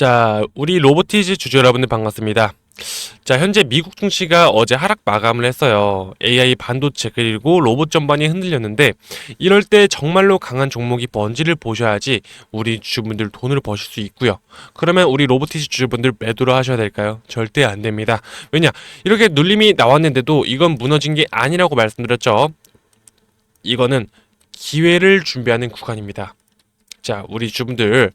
자, 우리 로보티즈 주주 여러분들 반갑습니다. 자, 현재 미국 증시가 어제 하락 마감을 했어요. AI 반도체 그리고 로봇 전반이 흔들렸는데 이럴 때 정말로 강한 종목이 뭔지를 보셔야지 우리 주주분들 돈을 버실 수 있고요. 그러면 우리 로보티즈 주주분들 매도를 하셔야 될까요? 절대 안 됩니다. 왜냐? 이렇게 눌림이 나왔는데도 이건 무너진 게 아니라고 말씀드렸죠. 이거는 기회를 준비하는 구간입니다. 자, 우리 주분들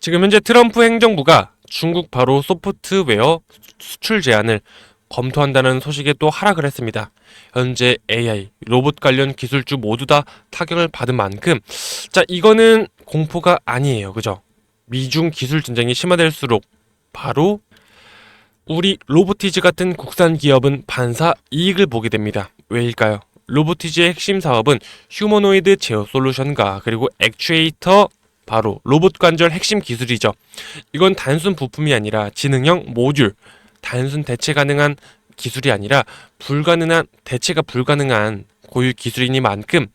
지금 현재 트럼프 행정부가 중국 바로 소프트웨어 수출 제한을 검토한다는 소식에 또 하락을 했습니다. 현재 AI, 로봇 관련 기술주 모두 다 타격을 받은 만큼 자, 이거는 공포가 아니에요. 그죠? 미중 기술 전쟁이 심화될수록 바로 우리 로보티즈 같은 국산 기업은 반사 이익을 보게 됩니다. 왜일까요? 로보티즈의 핵심 사업은 휴머노이드 제어 솔루션과 그리고 액추에이터 바로 로봇 관절 핵심 기술이죠. 이건 단순 부품이 아니라 지능형 모듈, 단순 대체 가능한 기술이 아니라 불가능한 대체가 불가능한 고유 기술이니만큼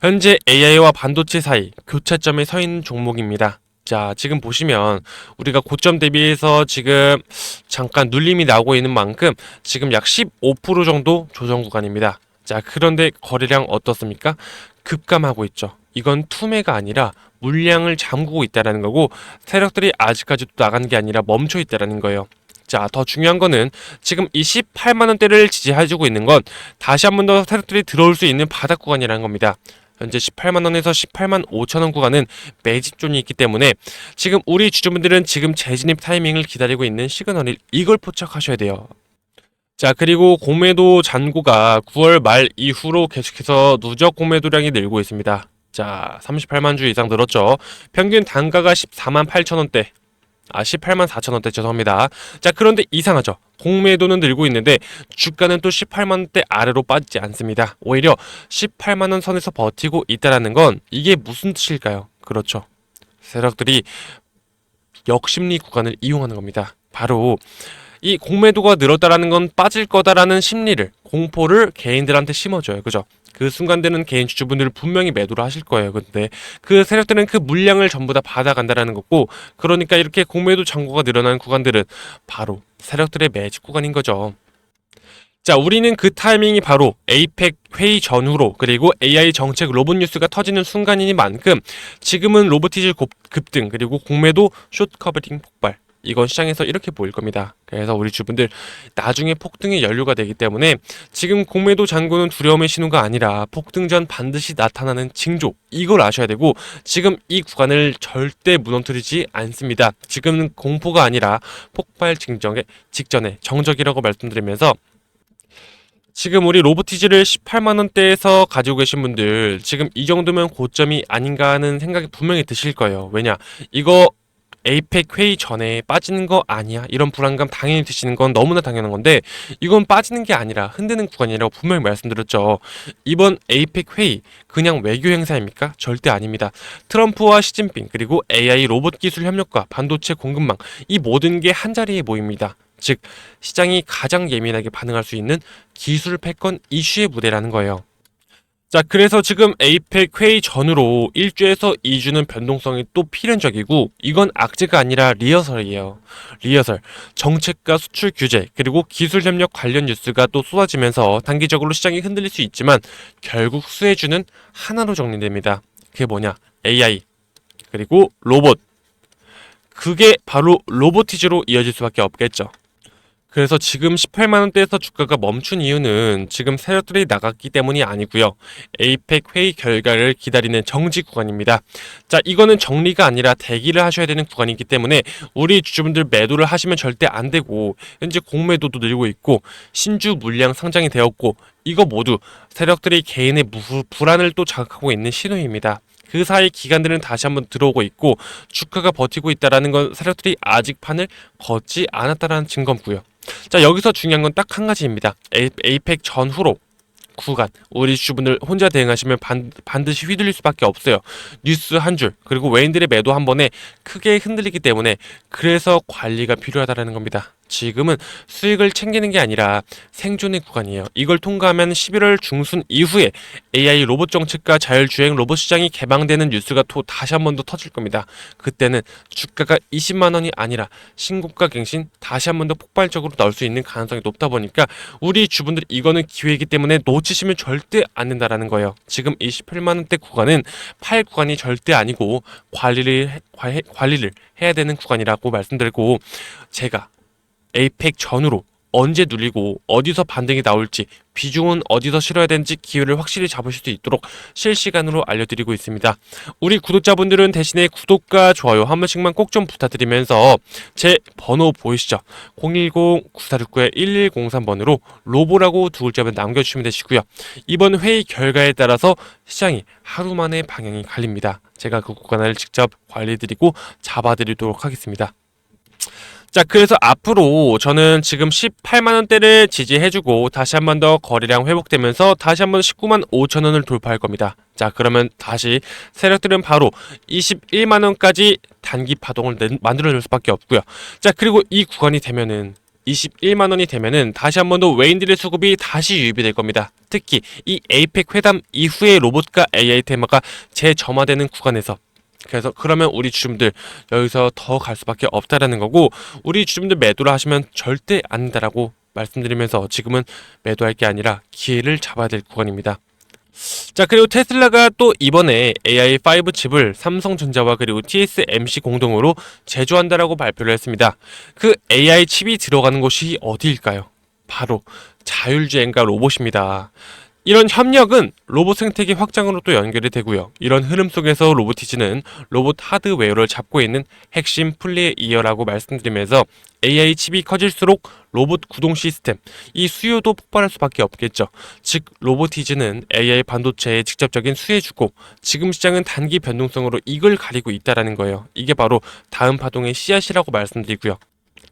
현재 AI와 반도체 사이 교차점에 서 있는 종목입니다. 자, 지금 보시면 우리가 고점 대비해서 지금 잠깐 눌림이 나오고 있는 만큼 지금 약 15% 정도 조정 구간입니다. 자, 그런데 거래량 어떻습니까? 급감하고 있죠. 이건 투매가 아니라 물량을 잠그고 있다라는 거고 세력들이 아직까지도 나간 게 아니라 멈춰 있다라는 거예요. 자, 더 중요한 거는 지금 이 18만 원대를 지지해주고 있는 건 다시 한 번 더 세력들이 들어올 수 있는 바닥 구간이라는 겁니다. 현재 18만 원에서 18만 5천 원 구간은 매집존이 있기 때문에 지금 우리 주주분들은 지금 재진입 타이밍을 기다리고 있는 시그널을 이걸 포착하셔야 돼요. 자, 그리고 공매도 잔고가 9월 말 이후로 계속해서 누적 공매도량이 늘고 있습니다. 자, 38만 주 이상 늘었죠. 평균 단가가 14만 8천 원대. 아, 18만 4천 원대 죄송합니다. 자, 그런데 이상하죠. 공매도는 늘고 있는데 주가는 또 18만 원대 아래로 빠지지 않습니다. 오히려 18만 원 선에서 버티고 있다라는 건 이게 무슨 뜻일까요? 그렇죠. 세력들이 역심리 구간을 이용하는 겁니다. 바로 이 공매도가 늘었다라는 건 빠질 거다라는 심리를 공포를 개인들한테 심어줘요. 그죠? 그 순간되는 개인 주주분들 분명히 매도를 하실 거예요. 근데 그 세력들은 그 물량을 전부 다 받아간다라는 거고 그러니까 이렇게 공매도 잔고가 늘어나는 구간들은 바로 세력들의 매집 구간인 거죠. 자, 우리는 그 타이밍이 바로 에이펙 회의 전후로 그리고 AI 정책 로봇 뉴스가 터지는 순간이니만큼 지금은 로보티즈 급등 그리고 공매도 숏 커버링 폭발 이건 시장에서 이렇게 보일 겁니다. 그래서 우리 주분들 나중에 폭등의 연료가 되기 때문에 지금 공매도 잔고는 두려움의 신호가 아니라 폭등 전 반드시 나타나는 징조 이걸 아셔야 되고 지금 이 구간을 절대 무너뜨리지 않습니다. 지금은 공포가 아니라 폭발 징정의 직전에 정적이라고 말씀드리면서 지금 우리 로보티즈를 18만 원대에서 가지고 계신 분들 지금 이 정도면 고점이 아닌가 하는 생각이 분명히 드실 거예요. 왜냐 이거 에이펙 회의 전에 빠지는 거 아니야? 이런 불안감 당연히 드시는 건 너무나 당연한 건데 이건 빠지는 게 아니라 흔드는 구간이라고 분명히 말씀드렸죠. 이번 에이펙 회의 그냥 외교 행사입니까? 절대 아닙니다. 트럼프와 시진핑 그리고 AI 로봇 기술 협력과 반도체 공급망 이 모든 게 한자리에 모입니다. 즉 시장이 가장 예민하게 반응할 수 있는 기술 패권 이슈의 무대라는 거예요. 자, 그래서 지금 에이펙 회의 전후로 1주에서 2주는 변동성이 또 필연적이고 이건 악재가 아니라 리허설이에요. 리허설. 정책과 수출 규제 그리고 기술 협력 관련 뉴스가 또 쏟아지면서 단기적으로 시장이 흔들릴 수 있지만 결국 수혜주는 하나로 정리됩니다. 그게 뭐냐? AI 그리고 로봇. 그게 바로 로보티즈로 이어질 수밖에 없겠죠. 그래서 지금 18만 원대에서 주가가 멈춘 이유는 지금 세력들이 나갔기 때문이 아니고요. 에이펙 회의 결과를 기다리는 정지 구간입니다. 자, 이거는 정리가 아니라 대기를 하셔야 되는 구간이기 때문에 우리 주주분들 매도를 하시면 절대 안 되고 현재 공매도도 늘고 있고 신주 물량 상장이 되었고 이거 모두 세력들이 개인의 무, 불안을 또 자극하고 있는 신호입니다. 그 사이 기관들은 다시 한번 들어오고 있고 주가가 버티고 있다라는 건 세력들이 아직 판을 걷지 않았다라는 증거고요. 자 여기서 중요한 건 딱 한 가지입니다. 에이, 에이펙 전후로 구간 우리 주분들 혼자 대응하시면 반, 반드시 휘둘릴 수밖에 없어요. 뉴스 한 줄 그리고 외인들의 매도 한 번에 크게 흔들리기 때문에 그래서 관리가 필요하다라는 겁니다. 지금은 수익을 챙기는 게 아니라 생존의 구간이에요. 이걸 통과하면 11월 중순 이후에 AI 로봇 정책과 자율주행 로봇 시장이 개방되는 뉴스가 또 다시 한 번 더 터질 겁니다. 그때는 주가가 20만 원이 아니라 신고가 갱신 다시 한 번 더 폭발적으로 나올 수 있는 가능성이 높다 보니까 우리 주분들 이거는 기회이기 때문에 놓치시면 절대 안 된다라는 거예요. 지금 28만 원대 구간은 팔 구간이 절대 아니고 관리를 관리를 해야 되는 구간이라고 말씀드리고 제가 에이펙 전후로 언제 눌리고 어디서 반등이 나올지 비중은 어디서 실어야 되는지 기회를 확실히 잡으실 수 있도록 실시간으로 알려드리고 있습니다. 우리 구독자분들은 대신에 구독과 좋아요 한 번씩만 꼭 좀 부탁드리면서 제 번호 보이시죠? 010-9469-1103번으로 로보라고 두 글자만 남겨주시면 되시고요. 이번 회의 결과에 따라서 시장이 하루 만에 방향이 갈립니다. 제가 그 구간을 직접 관리드리고 잡아드리도록 하겠습니다. 자, 그래서 앞으로 저는 지금 18만 원대를 지지해주고 다시 한 번 더 거래량 회복되면서 다시 한 번 19만 5천 원을 돌파할 겁니다. 자, 그러면 다시 세력들은 바로 21만 원까지 단기 파동을 내- 만들어낼 수밖에 없고요. 자, 그리고 이 구간이 되면은 21만 원이 되면은 다시 한 번 더 외인들의 수급이 다시 유입이 될 겁니다. 특히 이 에이펙 회담 이후에 로봇과 AI 테마가 재점화되는 구간에서 그래서 그러면 우리 주주분들 여기서 더 갈 수밖에 없다라는 거고 우리 주주분들 매도를 하시면 절대 안 된다라고 말씀드리면서 지금은 매도할 게 아니라 기회를 잡아야 될 구간입니다. 자 그리고 테슬라가 또 이번에 AI5 칩을 삼성전자와 그리고 TSMC 공동으로 제조한다라고 발표를 했습니다. 그 AI 칩이 들어가는 곳이 어디일까요? 바로 자율주행과 로봇입니다. 이런 협력은 로봇 생태계 확장으로 또 연결이 되고요. 이런 흐름 속에서 로보티즈는 로봇 하드웨어를 잡고 있는 핵심 플레이어라고 말씀드리면서 AI 칩이 커질수록 로봇 구동 시스템, 이 수요도 폭발할 수밖에 없겠죠. 즉, 로보티즈는 AI 반도체의 직접적인 수혜주고 지금 시장은 단기 변동성으로 이걸 가리고 있다라는 거예요. 이게 바로 다음 파동의 씨앗이라고 말씀드리고요.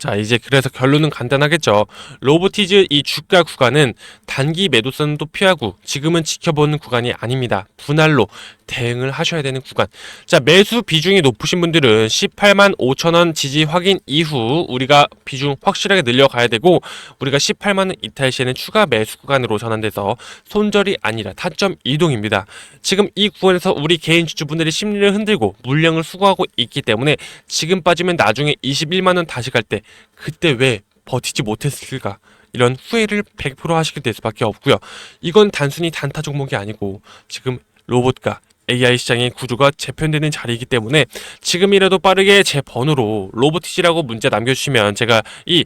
자, 이제 그래서 결론은 간단하겠죠. 로보티즈 이 주가 구간은 단기 매도선은 또 피하고 지금은 지켜보는 구간이 아닙니다. 분할로 대응을 하셔야 되는 구간. 자, 매수 비중이 높으신 분들은 18만 5천 원 지지 확인 이후 우리가 비중 확실하게 늘려가야 되고 우리가 18만 원 이탈 시에는 추가 매수 구간으로 전환돼서 손절이 아니라 타점 이동입니다. 지금 이 구간에서 우리 개인 주주분들이 심리를 흔들고 물량을 수거하고 있기 때문에 지금 빠지면 나중에 21만 원 다시 갈 때 그때 왜 버티지 못했을까? 이런 후회를 100% 하시게 될 수밖에 없고요. 이건 단순히 단타 종목이 아니고 지금 로봇과 AI 시장의 구조가 재편되는 자리이기 때문에 지금이라도 빠르게 제 번호로 로보티지라고 문자 남겨주시면 제가 이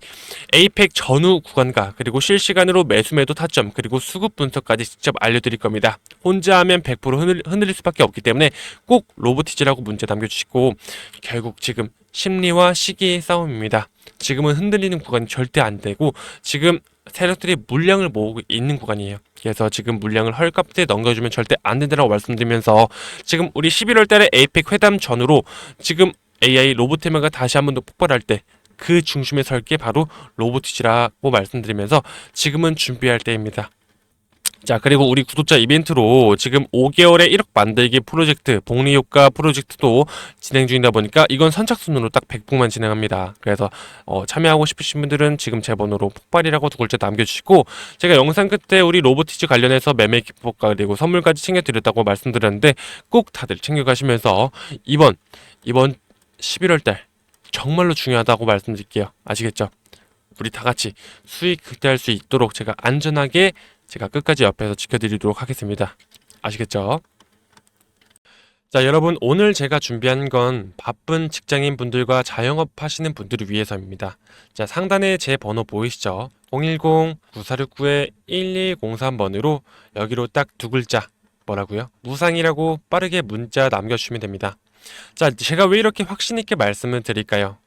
에이펙 전후 구간과 그리고 실시간으로 매수 매도 타점 그리고 수급 분석까지 직접 알려드릴 겁니다. 혼자 하면 100% 흔들, 흔들릴 수밖에 없기 때문에 꼭 로보티지라고 문자 남겨주시고 결국 지금 심리와 시기의 싸움입니다. 지금은 흔들리는 구간이 절대 안 되고 지금 세력들이 물량을 모으고 있는 구간이에요. 그래서 지금 물량을 헐값에 넘겨주면 절대 안 된다고 말씀드리면서 지금 우리 11월 달에 에이펙 회담 전후로 지금 AI 로보테마가 다시 한번 더 폭발할 때 그 중심에 설 게 바로 로보티지라고 말씀드리면서 지금은 준비할 때입니다. 자, 그리고 우리 구독자 이벤트로 지금 5개월에 1억 만들기 프로젝트, 복리효과 프로젝트도 진행 중이다 보니까 이건 선착순으로 딱 100분만 진행합니다. 그래서 어, 참여하고 싶으신 분들은 지금 제 번호로 폭발이라고 두 글자 남겨주시고 제가 영상 끝에 우리 로보티즈 관련해서 매매 기법과 그리고 선물까지 챙겨드렸다고 말씀드렸는데 꼭 다들 챙겨가시면서 이번 이번 11월 달 정말로 중요하다고 말씀드릴게요. 아시겠죠? 우리 다 같이 수익 극대화할 수 있도록 제가 안전하게 제가 끝까지 옆에서 지켜드리도록 하겠습니다. 아시겠죠? 자, 여러분, 오늘 제가 준비한 건 바쁜 직장인 분들과 자영업 하시는 분들을 위해서입니다. 자, 상단에 제 번호 보이시죠? 010-9469-1103번으로 여기로 딱 두 글자, 뭐라고요? 무상이라고 빠르게 문자 남겨주시면 됩니다. 자, 제가 왜 이렇게 확신있게 말씀을 드릴까요?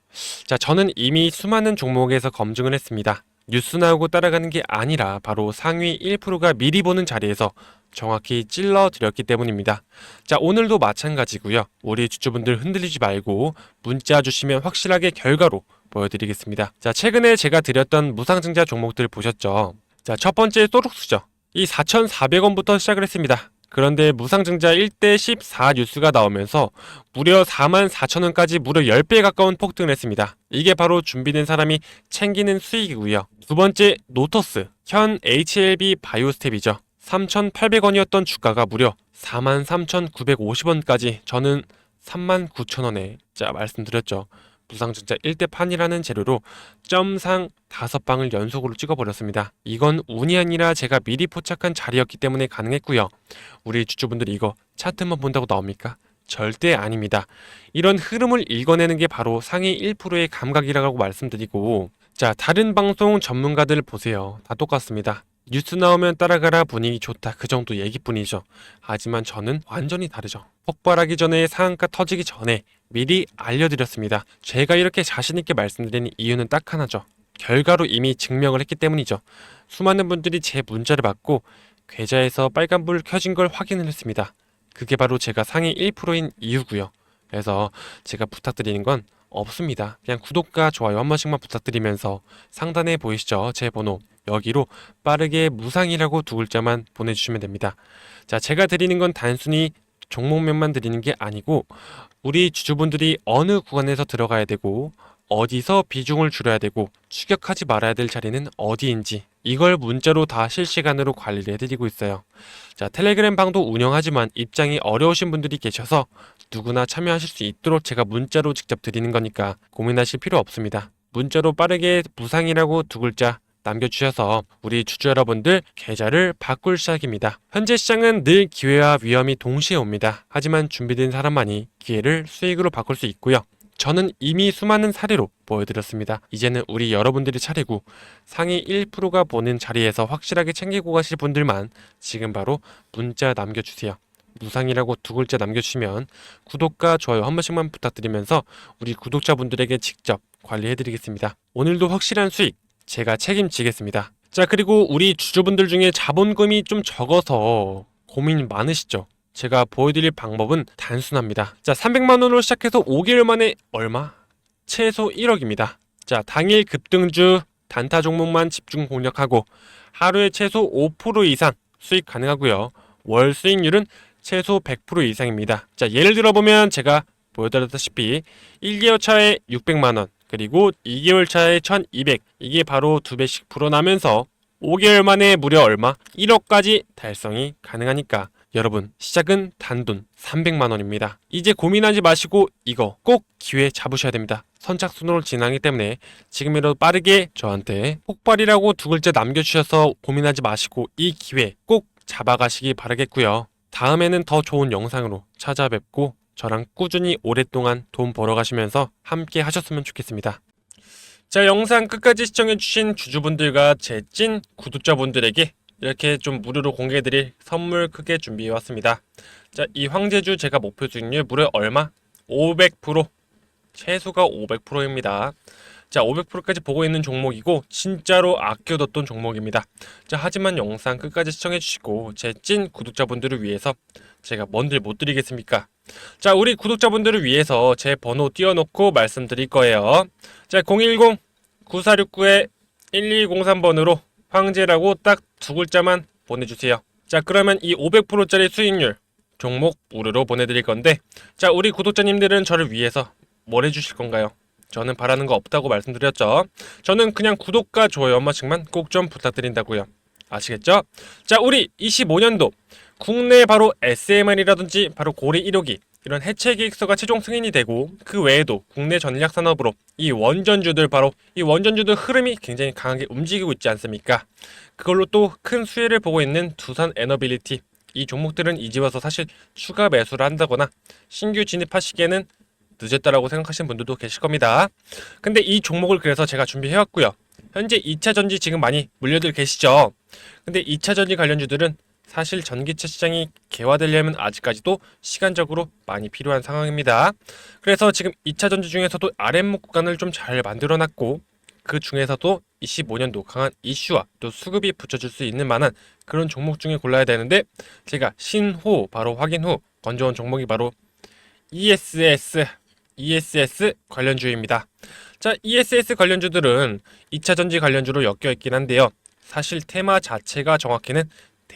자, 저는 이미 수많은 종목에서 검증을 했습니다. 뉴스 나오고 따라가는 게 아니라 바로 상위 1%가 미리 보는 자리에서 정확히 찔러 드렸기 때문입니다. 자, 오늘도 마찬가지고요. 우리 주주분들 흔들리지 말고 문자 주시면 확실하게 결과로 보여드리겠습니다. 자, 최근에 제가 드렸던 무상증자 종목들 보셨죠? 자, 첫 번째 소록수죠. 이 4,400원부터 시작을 했습니다. 그런데 무상증자 1대 14 뉴스가 나오면서 무려 4만 4천 원까지 무려 10배 가까운 폭등을 했습니다. 이게 바로 준비된 사람이 챙기는 수익이고요. 두 번째 노터스 현 HLB 바이오스텝이죠. 3,800원이었던 주가가 무려 43,950원까지 저는 39,000원에 자 말씀드렸죠. 무상증자 1대 판이라는 재료로 점상 5방을 연속으로 찍어버렸습니다. 이건 운이 아니라 제가 미리 포착한 자리였기 때문에 가능했고요. 우리 주주분들이 이거 차트만 본다고 나옵니까? 절대 아닙니다. 이런 흐름을 읽어내는 게 바로 상위 1%의 감각이라고 말씀드리고 자 다른 방송 전문가들 보세요. 다 똑같습니다. 뉴스 나오면 따라가라 분위기 좋다 그 정도 얘기뿐이죠. 하지만 저는 완전히 다르죠. 폭발하기 전에 상한가 터지기 전에 미리 알려드렸습니다. 제가 이렇게 자신있게 말씀드리는 이유는 딱 하나죠. 결과로 이미 증명을 했기 때문이죠. 수많은 분들이 제 문자를 받고 계좌에서 빨간불 켜진 걸 확인을 했습니다. 그게 바로 제가 상위 1%인 이유고요. 그래서 제가 부탁드리는 건 없습니다. 그냥 구독과 좋아요 한 번씩만 부탁드리면서 상단에 보이시죠? 제 번호 여기로 빠르게 무상이라고 두 글자만 보내주시면 됩니다. 자, 제가 드리는 건 단순히 종목명만 드리는 게 아니고 우리 주주분들이 어느 구간에서 들어가야 되고 어디서 비중을 줄여야 되고 추격하지 말아야 될 자리는 어디인지 이걸 문자로 다 실시간으로 관리를 해드리고 있어요. 자, 텔레그램 방도 운영하지만 입장이 어려우신 분들이 계셔서 누구나 참여하실 수 있도록 제가 문자로 직접 드리는 거니까 고민하실 필요 없습니다. 문자로 빠르게 무상이라고 두 글자 남겨주셔서 우리 주주 여러분들 계좌를 바꿀 시작입니다. 현재 시장은 늘 기회와 위험이 동시에 옵니다. 하지만 준비된 사람만이 기회를 수익으로 바꿀 수 있고요. 저는 이미 수많은 사례로 보여드렸습니다. 이제는 우리 여러분들이 차례고 상위 1%가 보는 자리에서 확실하게 챙기고 가실 분들만 지금 바로 문자 남겨주세요. 무상이라고 두 글자 남겨주시면 구독과 좋아요 한 번씩만 부탁드리면서 우리 구독자분들에게 직접 관리해드리겠습니다. 오늘도 확실한 수익 제가 책임지겠습니다. 자, 그리고 우리 주주분들 중에 자본금이 좀 적어서 고민 많으시죠? 제가 보여드릴 방법은 단순합니다. 자, 300만 원으로 시작해서 5개월 만에 얼마? 최소 1억입니다. 자, 당일 급등주 단타 종목만 집중 공략하고 하루에 최소 5% 이상 수익 가능하고요. 월 수익률은 최소 100% 이상입니다. 자, 예를 들어 보면 제가 보여드렸다시피 1개월 차에 600만 원, 그리고 2개월 차에 1200 이게 바로 두 배씩 불어나면서 5개월 만에 무려 얼마? 1억까지 달성이 가능하니까 여러분 시작은 단돈 300만 원입니다. 이제 고민하지 마시고 이거 꼭 기회 잡으셔야 됩니다. 선착순으로 진행하기 때문에 지금이라도 빠르게 저한테 폭발이라고 두 글자 남겨주셔서 고민하지 마시고 이 기회 꼭 잡아가시기 바라겠고요. 다음에는 더 좋은 영상으로 찾아뵙고 저랑 꾸준히 오랫동안 돈 벌어가시면서 함께 하셨으면 좋겠습니다. 자, 영상 끝까지 시청해주신 주주분들과 제 찐 구독자분들에게 이렇게 좀 무료로 공개해드릴 선물 크게 준비해왔습니다. 자, 이 황제주 제가 목표 수익률 무려 얼마? 500% 최소가 500%입니다. 자, 500%까지 보고 있는 종목이고 진짜로 아껴뒀던 종목입니다. 자, 하지만 영상 끝까지 시청해주시고 제 찐 구독자분들을 위해서 제가 뭔들 못 드리겠습니까? 자, 우리 구독자분들을 위해서 제 번호 띄워놓고 말씀드릴 거예요. 자, 010-9469-1203번으로 황제라고 딱 두 글자만 보내주세요. 자, 그러면 이 500%짜리 수익률 종목 무료로 보내드릴 건데, 자, 우리 구독자님들은 저를 위해서 뭘 해주실 건가요? 저는 바라는 거 없다고 말씀드렸죠. 저는 그냥 구독과 좋아요 한 번씩만 꼭 좀 부탁드린다고요. 아시겠죠? 자, 우리 25년도 국내 바로 SMR이라든지 바로 고리 1호기 이런 해체 계획서가 최종 승인이 되고 그 외에도 국내 전략 산업으로 이 원전주들 바로 이 원전주들 흐름이 굉장히 강하게 움직이고 있지 않습니까? 그걸로 또 큰 수혜를 보고 있는 두산 에너빌리티 이 종목들은 이제 와서 사실 추가 매수를 한다거나 신규 진입하시기에는 늦었다라고 생각하시는 분들도 계실 겁니다. 근데 이 종목을 그래서 제가 준비해왔고요. 현재 2차 전지 지금 많이 물려들 계시죠? 근데 2차 전지 관련주들은 사실 전기차 시장이 개화되려면 아직까지도 시간적으로 많이 필요한 상황입니다. 그래서 지금 2차 전지 중에서도 아랫목 구간을 좀 잘 만들어 놨고 그 중에서도 25년도 강한 이슈와 또 수급이 붙여줄 수 있는 만한 그런 종목 중에 골라야 되는데 제가 신호 바로 확인 후 건져온 종목이 바로 ESS ESS 관련주입니다. 자, ESS 관련주들은 2차 전지 관련주로 엮여 있긴 한데요. 사실 테마 자체가 정확히는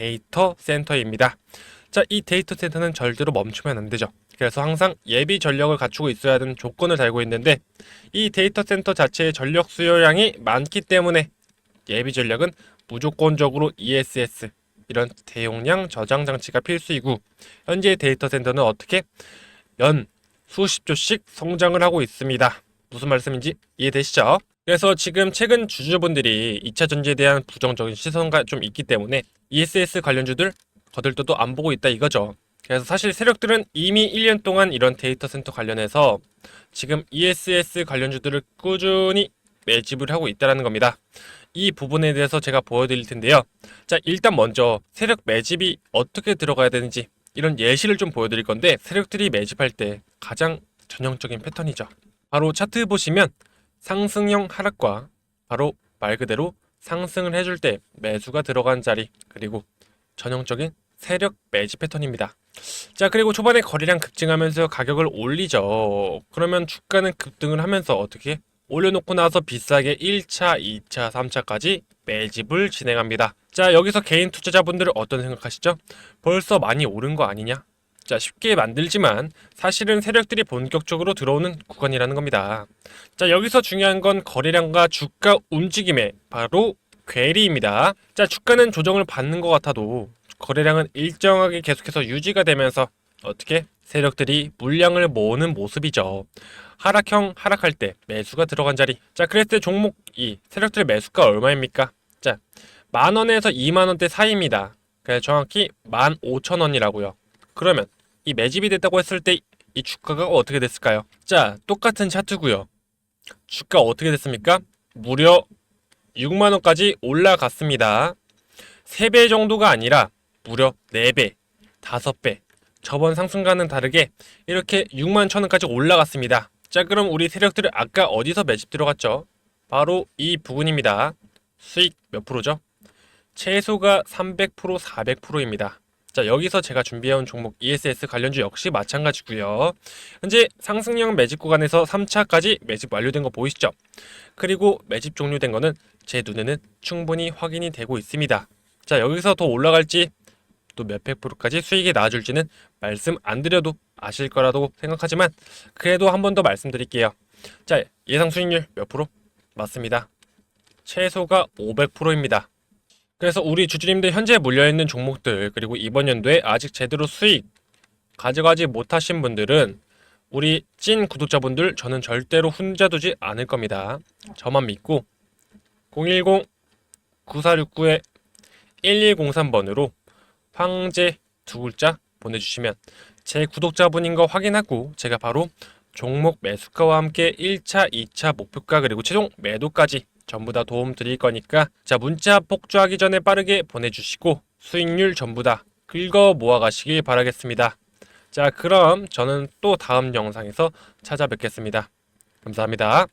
데이터 센터입니다. 자, 이 데이터 센터는 절대로 멈추면 안 되죠. 그래서 항상 예비 전력을 갖추고 있어야 하는 조건을 달고 있는데 이 데이터 센터 자체의 전력 수요량이 많기 때문에 예비 전력은 무조건적으로 ESS 이런 대용량 저장 장치가 필수이고 현재 데이터 센터는 어떻게 연 수십 조씩 성장을 하고 있습니다. 무슨 말씀인지 이해되시죠? 그래서 지금 최근 주주분들이 2차 전지에 대한 부정적인 시선가 좀 있기 때문에 ESS 관련주들 거들떠도 안 보고 있다 이거죠. 그래서 사실 세력들은 이미 1년 동안 이런 데이터 센터 관련해서 지금 ESS 관련주들을 꾸준히 매집을 하고 있다는 겁니다. 이 부분에 대해서 제가 보여드릴 텐데요. 자, 일단 먼저 세력 매집이 어떻게 들어가야 되는지 이런 예시를 좀 보여드릴 건데 세력들이 매집할 때 가장 전형적인 패턴이죠. 바로 차트 보시면 상승형 하락과 바로 말 그대로 상승을 해줄 때 매수가 들어간 자리 그리고 전형적인 세력 매집 패턴입니다. 자 그리고 초반에 거래량 급증하면서 가격을 올리죠. 그러면 주가는 급등을 하면서 어떻게 올려놓고 나서 비싸게 1차, 2차, 3차까지 매집을 진행합니다. 자 여기서 개인 투자자분들은 어떤 생각하시죠? 벌써 많이 오른 거 아니냐? 자 쉽게 만들지만 사실은 세력들이 본격적으로 들어오는 구간이라는 겁니다. 자 여기서 중요한 건 거래량과 주가 움직임의 바로 괴리입니다. 자 주가는 조정을 받는 것 같아도 거래량은 일정하게 계속해서 유지가 되면서 어떻게 세력들이 물량을 모으는 모습이죠. 하락형 하락할 때 매수가 들어간 자리. 자 그랬을 때 종목 이 세력들의 매수가 얼마입니까? 자 만 원에서 2만 원대 사이입니다. 정확히 15,000원이라고요. 그러면 이 매집이 됐다고 했을 때 이 주가가 어떻게 됐을까요? 자, 똑같은 차트고요. 주가 어떻게 됐습니까? 무려 6만 원까지 올라갔습니다. 3배 정도가 아니라 무려 4배, 5배. 저번 상승과는 다르게 이렇게 6만 천 원까지 올라갔습니다. 자, 그럼 우리 세력들은 아까 어디서 매집 들어갔죠? 바로 이 부분입니다. 수익 몇 프로죠? 최소가 300%, 400%입니다. 자, 여기서 제가 준비해온 종목 ESS 관련주 역시 마찬가지고요. 현재 상승형 매집 구간에서 3차까지 매집 완료된 거 보이시죠? 그리고 매집 종료된 거는 제 눈에는 충분히 확인이 되고 있습니다. 자, 여기서 더 올라갈지 또 몇백 프로까지 수익이 나와줄지는 말씀 안 드려도 아실 거라고 생각하지만 그래도 한 번 더 말씀드릴게요. 자, 예상 수익률 몇 프로? 맞습니다. 최소가 500%입니다. 그래서 우리 주주님들 현재 물려있는 종목들 그리고 이번 연도에 아직 제대로 수익 가져가지 못하신 분들은 우리 찐 구독자분들 저는 절대로 혼자 두지 않을 겁니다. 저만 믿고 010-9469-1103번으로 황제 두 글자 보내주시면 제 구독자분인 거 확인하고 제가 바로 종목 매수가와 함께 1차, 2차 목표가 그리고 최종 매도까지 전부 다 도움 드릴 거니까 자 문자 폭주하기 전에 빠르게 보내주시고 수익률 전부 다 긁어 모아 가시길 바라겠습니다. 자 그럼 저는 또 다음 영상에서 찾아뵙겠습니다. 감사합니다.